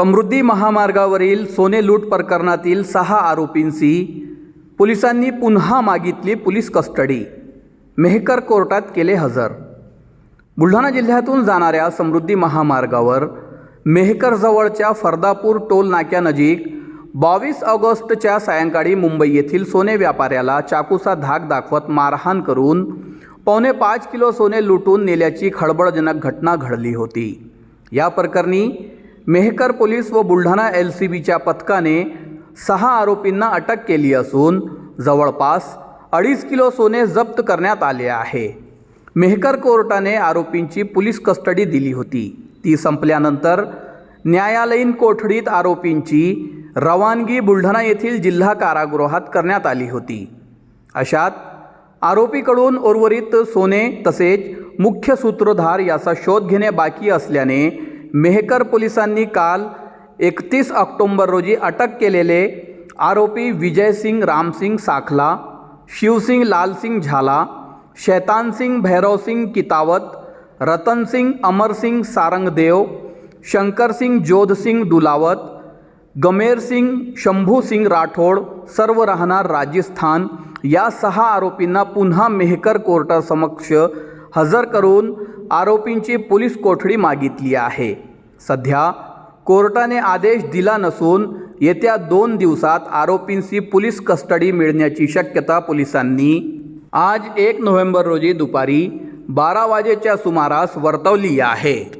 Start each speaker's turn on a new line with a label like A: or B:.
A: समृद्धी महामार्गावरील सोने लूट प्रकरणातील सहा आरोपींची पोलिसांनी पुन्हा मागितली पोलीस कस्टडी. मेहकर कोर्टात केले हजर. बुलढाणा जिल्ह्यातून जाणाऱ्या समृद्धी महामार्गावर मेहकरजवळच्या फर्दापूर टोल नाक्यानजीक बावीस ऑगस्टच्या सायंकाळी मुंबई येथील सोने व्यापाऱ्याला चाकूचा धाक दाखवत मारहाण करून पावणे पाच किलो सोने लुटून नेल्याची खळबळजनक घटना घडली होती. या प्रकरणी मेहकर पोलीस व बुलढाणा एल सी बीच्या पथकाने सहा आरोपींना अटक केली असून जवळपास अडीच किलो सोने जप्त करण्यात आले आहे. मेहकर कोर्टाने आरोपींची पोलीस कस्टडी दिली होती. ती संपल्यानंतर न्यायालयीन कोठडीत आरोपींची रवानगी बुलढाणा येथील जिल्हा कारागृहात करण्यात आली होती. अशात आरोपीकडून उर्वरित सोने तसेच मुख्य सूत्रधार याचा शोध घेणे बाकी असल्याने मेहकर पोलिसांनी काल एकतीस ऑक्टोंबर रोजी अटक केलेले आरोपी विजयसिंग रामसिंग साखला शिवसिंग लालसिंग झाला शैतानसिंग भैरवसिंग कितावत रतनसिंग अमरसिंग सारंगदेव शंकरसिंग जोधसिंग दुलावत गमेरसिंग शंभूसिंग राठोड सर्व राहणार राजस्थान या सहा आरोपींना पुन्हा मेहकर कोर्टासमक्ष हजर करून आरोपींची पोलीस कोठडी मागितली आहे. सध्या कोर्टाने आदेश दिला नसून येत्या दोन दिवसात आरोपींची पोलीस कस्टडी मिळण्याची शक्यता पोलिसांनी आज एक नोव्हेंबर रोजी दुपारी बारा वाजेच्या सुमारास वर्तवली आहे.